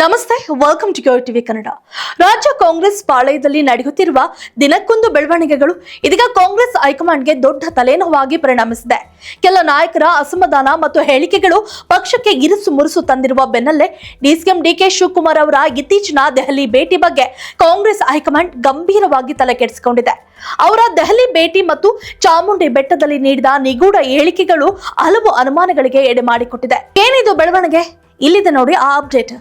ನಮಸ್ತೆ welcome to your TV Kannada ರಾಜ್ಯ ಕಾಂಗ್ರೆಸ್ ಪಾಳಯದಲ್ಲಿ ನಡೆಯುತ್ತಿರುವ ದಿನಕ್ಕೊಂದು ಬೆಳವಣಿಗೆಗಳು ಇದೀಗ ಕಾಂಗ್ರೆಸ್ ಹೈಕಮಾಂಡ್ಗೆ ದೊಡ್ಡ ತಲೆನೋವಾಗಿ ಪರಿಣಮಿಸಿದೆ. ಕೆಲ ನಾಯಕರ ಅಸಮಾಧಾನ ಮತ್ತು ಹೇಳಿಕೆಗಳು ಪಕ್ಷಕ್ಕೆ ಇರುಸು ಮುರುಸು ತಂದಿರುವ ಬೆನ್ನಲ್ಲೇ ಡಿಸಿಎಂ ಡಿಕೆ ಶಿವಕುಮಾರ್ ಅವರ ಇತ್ತೀಚಿನ ದೆಹಲಿ ಭೇಟಿ ಬಗ್ಗೆ ಕಾಂಗ್ರೆಸ್ ಹೈಕಮಾಂಡ್ ಗಂಭೀರವಾಗಿ ತಲೆ ಕೆಡಿಸಿಕೊಂಡಿದೆ ಅವರ ದೆಹಲಿ ಭೇಟಿ ಮತ್ತು ಚಾಮುಂಡಿ ಬೆಟ್ಟದಲ್ಲಿ ನೀಡಿದ ನಿಗೂಢ ಹೇಳಿಕೆಗಳು ಹಲವು ಅನುಮಾನಗಳಿಗೆ ಎಡೆ ಮಾಡಿಕೊಟ್ಟಿದೆ. ಏನಿದು ಬೆಳವಣಿಗೆ? ಇಲ್ಲಿದೆ ನೋಡಿ ಆ ಅಪ್ಡೇಟ್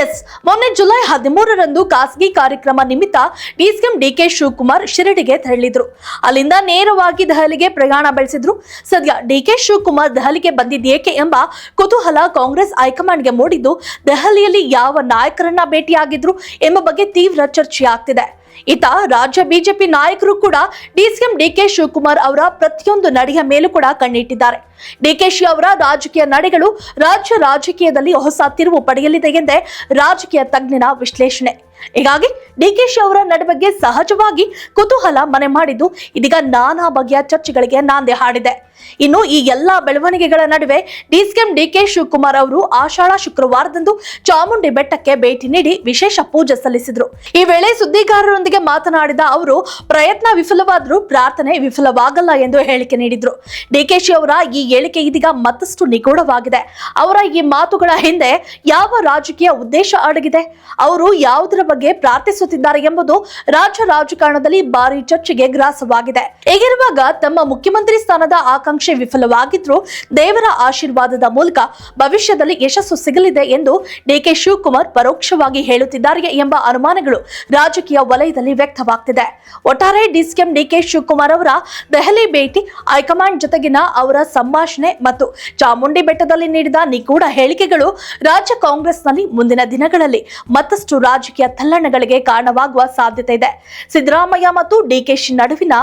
ಎಸ್ ಮೊನ್ನೆ ಜುಲೈ ಹದಿಮೂರರಂದು ಖಾಸಗಿ ಕಾರ್ಯಕ್ರಮ ನಿಮಿತ್ತ ಡಿಸಿಎಂ ಡಿಕೆ ಶಿವಕುಮಾರ್ ಶಿರಡಿಗೆ ತೆರಳಿದ್ರು. ಅಲ್ಲಿಂದ ನೇರವಾಗಿ ದೆಹಲಿಗೆ ಪ್ರಯಾಣ ಬೆಳೆಸಿದ್ರು. ಸದ್ಯ ಡಿಕೆ ಶಿವಕುಮಾರ್ ದೆಹಲಿಗೆ ಬಂದಿದ್ದೇಕೆ ಎಂಬ ಕುತೂಹಲ ಕಾಂಗ್ರೆಸ್ ಹೈಕಮಾಂಡ್ಗೆ ಮೂಡಿದ್ದು, ದೆಹಲಿಯಲ್ಲಿ ಯಾವ ನಾಯಕರನ್ನ ಭೇಟಿಯಾಗಿದ್ರು ಎಂಬ ಬಗ್ಗೆ ತೀವ್ರ ಚರ್ಚೆ ಆಗ್ತಿದೆ ಇತ್ತ ರಾಜ್ಯ ಬಿಜೆಪಿ ನಾಯಕರು ಕೂಡ ಡಿಸಿಎಂ ಡಿಕೆ ಶಿವಕುಮಾರ್ ಅವರ ಪ್ರತಿಯೊಂದು ನಡೆಯ ಮೇಲೂ ಕೂಡ ಕಣ್ಣಿಟ್ಟಿದ್ದಾರೆ. ಡಿಕೆಶಿ ಅವರ ರಾಜಕೀಯ ನಡೆಗಳು ರಾಜ್ಯ ರಾಜಕೀಯದಲ್ಲಿ ಹೊಸ ತಿರುವು ಪಡೆಯಲಿದೆ ಎಂದೇ ರಾಜಕೀಯ ತಜ್ಞನ ವಿಶ್ಲೇಷಣೆ. ಹೀಗಾಗಿ ಡಿಕೆಶಿ ಅವರ ನಡುವೆಗೆ ಸಹಜವಾಗಿ ಕುತೂಹಲ ಮನೆ ಮಾಡಿದ್ದು ಇದೀಗ ನಾನಾ ಬಗೆಯ ಚರ್ಚೆಗಳಿಗೆ ನಾಂದಿ ಹಾಡಿದೆ. ಇನ್ನು ಈ ಎಲ್ಲಾ ಬೆಳವಣಿಗೆಗಳ ನಡುವೆ ಡಿಸಿಎಂ ಡಿಕೆ ಶಿವಕುಮಾರ್ ಅವರು ಆಷಾಢ ಶುಕ್ರವಾರದಂದು ಚಾಮುಂಡಿ ಬೆಟ್ಟಕ್ಕೆ ಭೇಟಿ ನೀಡಿ ವಿಶೇಷ ಪೂಜೆ ಸಲ್ಲಿಸಿದ್ರು. ಈ ವೇಳೆ ಸುದ್ದಿಗಾರರೊಂದಿಗೆ ಮಾತನಾಡಿದ ಅವರು, ಪ್ರಯತ್ನ ವಿಫಲವಾದರೂ ಪ್ರಾರ್ಥನೆ ವಿಫಲವಾಗಲ್ಲ ಎಂದು ಹೇಳಿಕೆ ನೀಡಿದ್ರು. ಡಿಕೆಶಿ ಅವರ ಈ ಹೇಳಿಕೆ ಇದೀಗ ಮತ್ತಷ್ಟು ನಿಗೂಢವಾಗಿದೆ. ಅವರ ಈ ಮಾತುಗಳ ಹಿಂದೆ ಯಾವ ರಾಜಕೀಯ ಉದ್ದೇಶ ಅಡಗಿದೆ, ಅವರು ಯಾವುದರ ಬಗ್ಗೆ ಪ್ರಾರ್ಥಿಸುತ್ತಿದ್ದಾರೆ ಎಂಬುದು ರಾಜ್ಯ ರಾಜಕಾರಣದಲ್ಲಿ ಭಾರಿ ಚರ್ಚೆಗೆ ಗ್ರಾಸವಾಗಿದೆ. ಹೀಗಿರುವಾಗ ತಮ್ಮ ಮುಖ್ಯಮಂತ್ರಿ ಸ್ಥಾನದ ಆಕಾಂಕ್ಷೆ ವಿಫಲವಾಗಿದ್ರು ದೇವರ ಆಶೀರ್ವಾದದ ಮೂಲಕ ಭವಿಷ್ಯದಲ್ಲಿ ಯಶಸ್ಸು ಸಿಗಲಿದೆ ಎಂದು ಡಿಕೆ ಶಿವಕುಮಾರ್ ಪರೋಕ್ಷವಾಗಿ ಹೇಳುತ್ತಿದ್ದಾರೆ ಎಂಬ ಅನುಮಾನಗಳು ರಾಜಕೀಯ ವಲಯದಲ್ಲಿ ವ್ಯಕ್ತವಾಗ್ತಿದೆ. ಒಟ್ಟಾರೆ ಡಿಸಿಎಂ ಡಿಕೆ ಶಿವಕುಮಾರ್ ಅವರ ದೆಹಲಿ ಭೇಟಿ, ಹೈಕಮಾಂಡ್ ಜೊತೆಗಿನ ಅವರ ಸಂಭಾಷಣೆ ಮತ್ತು ಚಾಮುಂಡಿ ಬೆಟ್ಟದಲ್ಲಿ ನೀಡಿದ ನಿಗೂಢ ಹೇಳಿಕೆಗಳು ರಾಜ್ಯ ಕಾಂಗ್ರೆಸ್ನಲ್ಲಿ ಮುಂದಿನ ದಿನಗಳಲ್ಲಿ ಮತ್ತಷ್ಟು ರಾಜಕೀಯ ತಲ್ಲಣಗಳಿಗೆ ಕಾರಣವಾಗುವ ಸಾಧ್ಯತೆ ಇದೆ. ಸಿದ್ದರಾಮಯ್ಯ ಮತ್ತು ಡಿಕೆಶಿ ನಡುವಿನ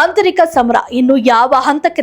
ಆಂತರಿಕ ಸಮರ ಇನ್ನು ಯಾವ ಹಂತಕ್ಕೆ